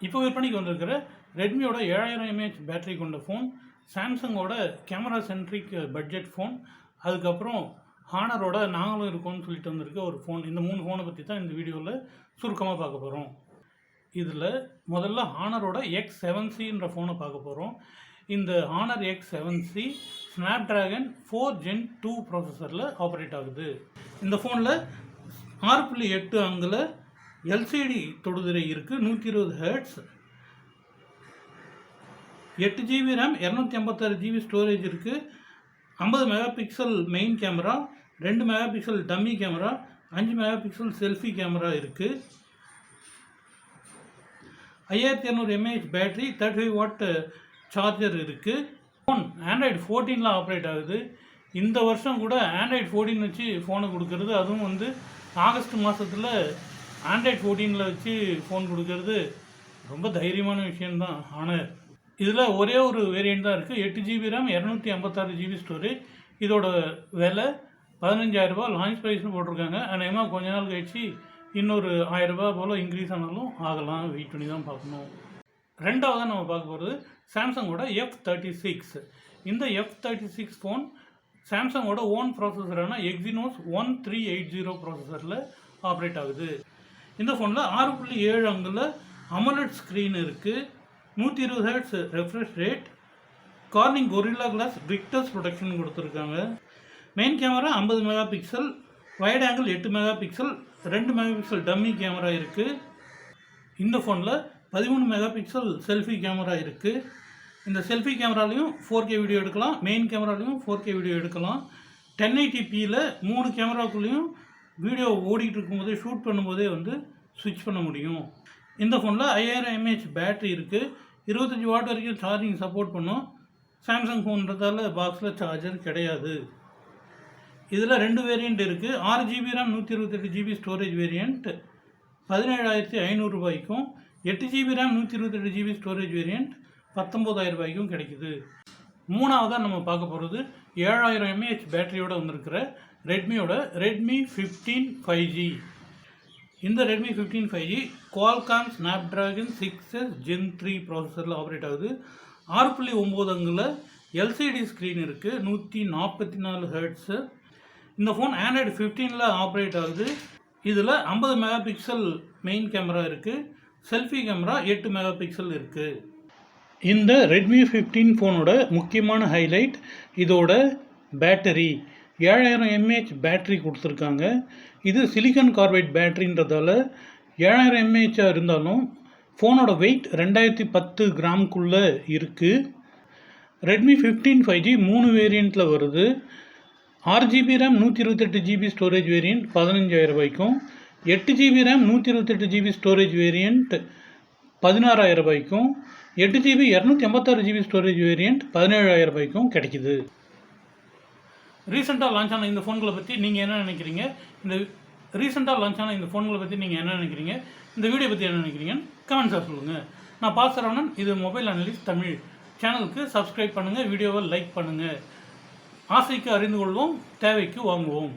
இப்போ விற்பனைக்கு வந்திருக்கிற ரெட்மியோட ஏழாயிரம் எம்ஏஹெச் பேட்டரி கொண்ட ஃபோன் சாம்சங்கோட கேமரா சென்ட்ரிக் பட்ஜெட் ஃபோன் அதுக்கப்புறம் ஹானரோட நாங்களும் இருக்கோம்னு சொல்லிட்டு வந்திருக்க ஒரு ஃபோன் இந்த மூணு ஃபோனை பற்றி தான் இந்த வீடியோவில் சுருக்கமாக பார்க்க போகிறோம் இதில் முதல்ல ஹானரோட எக்ஸ் செவன் சின்ற ஃபோனை பார்க்க போகிறோம் இந்த Honor X seven C Snapdragon four gen two ப்ராசஸரில் operate ஆகுது. இந்த ஃபோனில் ஆறு புள்ளி எட்டு அங்கில் எல்சிடி தொடுதிரை இருக்குது நூற்றி இருபது ஹேர்ட்ஸ் எட்டு ஜிபி ரேம் இரநூத்தி ஐம்பத்தாறு ஜிபி ஸ்டோரேஜ் இருக்குது ஐம்பது மெகா பிக்சல் மெயின் கேமரா ரெண்டு மெகா பிக்சல் டம்மி கேமரா அஞ்சு மெகா பிக்சல் செல்ஃபி கேமரா இருக்குது ஐயாயிரத்தி இரநூறு M A H battery thirty five watt charger இருக்குது ஃபோன் ஆண்ட்ராய்டு ஃபோர்டீனில் ஆப்ரேட் ஆகுது. இந்த வருஷம் கூட ஆண்ட்ராய்டு ஃபோர்டீன் வச்சு ஃபோனை கொடுக்கறது. அதுவும் வந்து ஆகஸ்ட் மாதத்தில் ஆண்ட்ராய்ட் ஃபோர்டீனில் வச்சு ஃபோன் கொடுக்கறது ரொம்ப தைரியமான விஷயந்தான் ஆனால் இதில் ஒரே ஒரு வேரியண்ட் தான் இருக்குது எட்டு ஜிபி ரேம் இரநூத்தி ஐம்பத்தாறு ஜிபி ஸ்டோரேஜ் இதோட விலை பதினஞ்சாயிரரூபா லான்ச் ப்ரைஸ்னு போட்டிருக்காங்க. அநேகமாக கொஞ்ச நாள் கழிச்சு இன்னொரு ஆயிரரூபா போல் இன்க்ரீஸ் ஆனாலும் ஆகலாம். வெயிட் பண்ணி தான் பார்க்கணும். ரெண்டாவதாக நம்ம பார்க்க போகிறது சாம்சங்கோட எஃப் தேர்ட்டி சிக்ஸ் இந்த எஃப் தேர்ட்டி சிக்ஸ் ஃபோன் சாம்சங்கோட own ப்ராசஸரான Exynos one three eight zero ப்ராசஸரில் operate ஆகுது. இந்த ஃபோனில் ஆறு புள்ளி ஏழு அங்கில் அமலட் ஸ்க்ரீன் இருக்குது நூற்றி இருபது hertz refresh rate Corning Gorilla Glass Victus protection கொடுத்துருக்காங்க. மெயின் கேமரா ஐம்பது மெகா பிக்சல் வைட் ஆங்கிள் எட்டு மெகா பிக்சல் ரெண்டு மெகா பிக்சல் டம்மி கேமரா இருக்குது இந்த ஃபோனில் பதிமூணு மெகா பிக்சல் செல்ஃபி கேமரா இருக்குது இந்த செல்ஃபி கேமராலையும் ஃபோர் கே வீடியோ எடுக்கலாம். மெயின் கேமராலையும் ஃபோர் கே வீடியோ எடுக்கலாம். டென் எயிட்டிபியில் மூணு கேமராக்குள்ளேயும் வீடியோ ஓடிக்கிட்டு இருக்கும்போதே ஷூட் பண்ணும்போதே வந்து ஸ்விட்ச் பண்ண முடியும். இந்த ஃபோனில் ஐயாயிரம் எம்ஏஹெச் பேட்ரி இருக்குது இருபத்தஞ்சி வாட் வரைக்கும் சார்ஜிங் சப்போர்ட் பண்ணும். சாம்சங் ஃபோன்றதால பாக்ஸில் சார்ஜர் கிடையாது. இதில் ரெண்டு வேரியண்ட் இருக்குது ஆறு ஜிபி ரேம் நூற்றி இருபத்தெட்டு ஜிபி ஸ்டோரேஜ் வேரியண்ட் பதினேழாயிரத்தி ஐநூறுரூபாய்க்கும் எட்டு ஜிபி ரேம் நூற்றி இருபத்தெட்டு ஜிபி ஸ்டோரேஜ் வேரியண்ட் பத்தொம்போதாயிரம் ரூபாய்க்கும் கிடைக்குது. மூணாவதாக நம்ம பார்க்க போகிறது ஏழாயிரம் எம்ஏஹெச் பேட்டரியோடு வந்திருக்கிற ரெட்மியோட ரெட்மி ஃபிஃப்டீன் ஃபைவ் ஜி இந்த Redmi fifteen five G Qualcomm Snapdragon six S gen three ப்ராசஸரில் operate ஆகுது. ஆறு புள்ளி ஒம்பது அங்கில் எல்சிடி ஸ்க்ரீன் இருக்குது நூற்றி நாற்பத்தி நாலு ஹெர்ட்ஸு இந்த ஃபோன் ஆண்ட்ராய்டு ஃபிஃப்டீனில் ஆப்ரேட் ஆகுது. இதில் ஐம்பது மெகா பிக்சல் மெயின் கேமரா இருக்குது செல்ஃபி கேமரா எட்டு மெகா பிக்சல் இருக்குது இந்த ரெட்மி ஃபிஃப்டீன் ஃபோனோட முக்கியமான ஹைலைட் இதோட பேட்டரி ஏழாயிரம் எம்ஏஹெச் பேட்ரி கொடுத்துருக்காங்க. இது சிலிக்கன் கார்பைட் பேட்ரின்றதால ஏழாயிரம் எம்ஏஹெச்சாக இருந்தாலும் ஃபோனோட வெயிட் ரெண்டாயிரத்தி பத்து கிராம்குள்ளே இருக்குது ரெட்மி ஃபிஃப்டீன் ஃபைவ் ஜி மூணு வேரியண்ட்டில் வருது. ஆறு ஜிபி ரேம் நூற்றி இருபத்தெட்டு ஜிபி ஸ்டோரேஜ் வேரியண்ட் பதினஞ்சாயிரம் ரூபாய்க்கும். எட்டு ஜிபி ரேம் நூற்றி இருபத்தெட்டு ஜிபி ஸ்டோரேஜ் வேரியண்ட் பதினாறாயிரம் ரூபாய்க்கும். எட்டு ஜிபி இரநூத்தி ஐம்பத்தாறு ஜிபி ஸ்டோரேஜ் வேரியண்ட் பதினேழாயிரம் ரூபாய்க்கும் கிடைக்கிது. ரீசெண்டாக லான்ச் ஆன இந்த ஃபோன்களை பற்றி நீங்கள் என்ன நினைக்கிறீங்க? இந்த ரீசெண்டாக லான்ச் ஆன இந்த ஃபோன்களை பற்றி நீங்கள் என்ன நினைக்கிறீங்க? இந்த வீடியோ பற்றி என்ன நினைக்கிறீங்கன்னு கமெண்ட்ஸாக சொல்லுங்கள் நான் பா இது மொபைல் அனலிஸ்ட் தமிழ். சேனலுக்கு சப்ஸ்கிரைப் பண்ணுங்கள் வீடியோவை லைக் பண்ணுங்கள் ஆசைக்கு அறிந்து கொள்வோம் தேவைக்கு வாங்குவோம்.